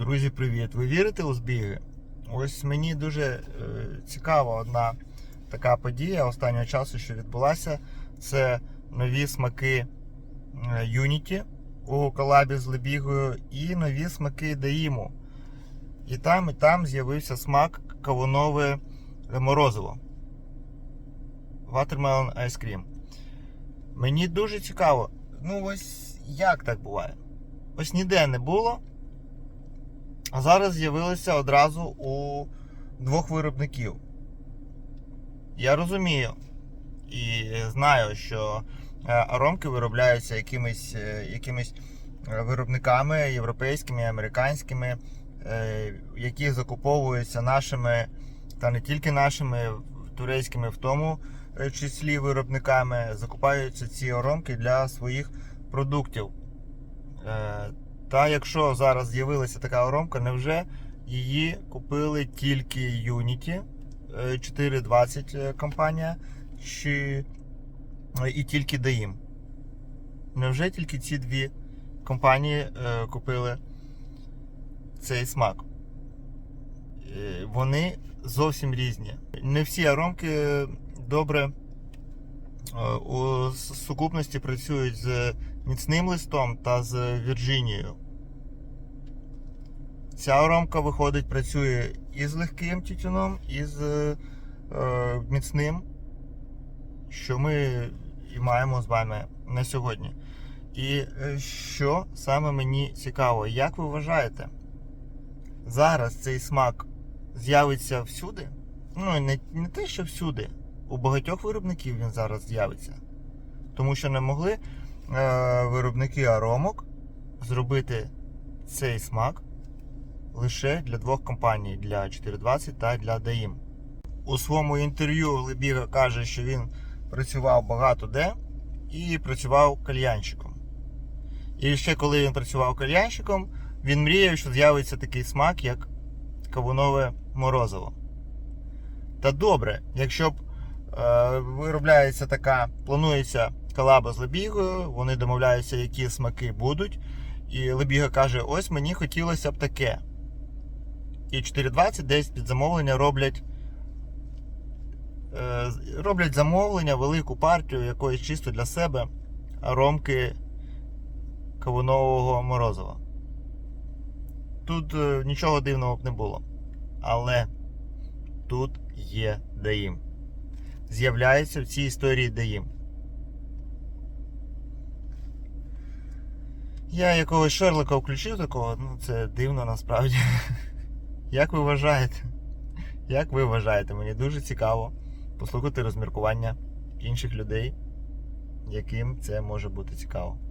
Друзі, привіт! Ви вірите у збіги? Ось мені дуже е, цікава одна така подія останнього часу, що відбулася. Це нові смаки е, Unity у колабі з Лебігою і нові смаки Даїму. І там, і там з'явився смак кавунове морозиво. Watermelon Ice Cream. Мені дуже цікаво. Ну, ось як так буває? Ось ніде не було. А зараз з'явилися одразу у двох виробників. Я розумію і знаю, що е, аромки виробляються якимись, е, якимись е, виробниками європейськими, американськими, які закуповуються нашими, та не тільки нашими турецькими, в тому числі виробниками, закупаються ці аромки для своїх продуктів. Е, Та якщо зараз з'явилася така оромка, невже її купили тільки Unity е, 420 е, компанія чи е, і тільки Daim? Невже тільки ці дві компанії е, купили цей смак? Е, Вони зовсім різні. Не всі аромки добре е, у сукупності працюють з міцним листом та з Вірджинією. Ця аромка виходить, працює і з легким тютюном, і з е, міцним, що ми і маємо з вами на сьогодні. І е, що саме мені цікаво, як ви вважаєте, зараз цей смак з'явиться всюди? Ну, не, не те, що всюди. У багатьох виробників він зараз з'явиться. Тому що не могли е, виробники аромок зробити цей смак лише для двох компаній для 420 та для Daim. У своєму інтерв'ю Лебіга каже, що він працював багато де і працював кальянщиком. І ще коли він працював кальянщиком, він мріяв, що з'явиться такий смак, як кавунове морозиво. Та добре, якщо б виробляється така, планується колаба з Лебігою, вони домовляються, які смаки будуть. І Лебіга каже: ось мені хотілося б таке. І 420 десь під замовлення роблять е, роблять замовлення, велику партію якоїсь чисто для себе аромки кавунового морозива. Тут е, нічого дивного б не було. Але тут є Даїм. З'являється в цій історії Даїм. Я якогось Шерлока включив такого, ну це дивно насправді. Як ви вважаєте? Як ви вважаєте? Мені дуже цікаво послухати розміркування інших людей, яким це може бути цікаво.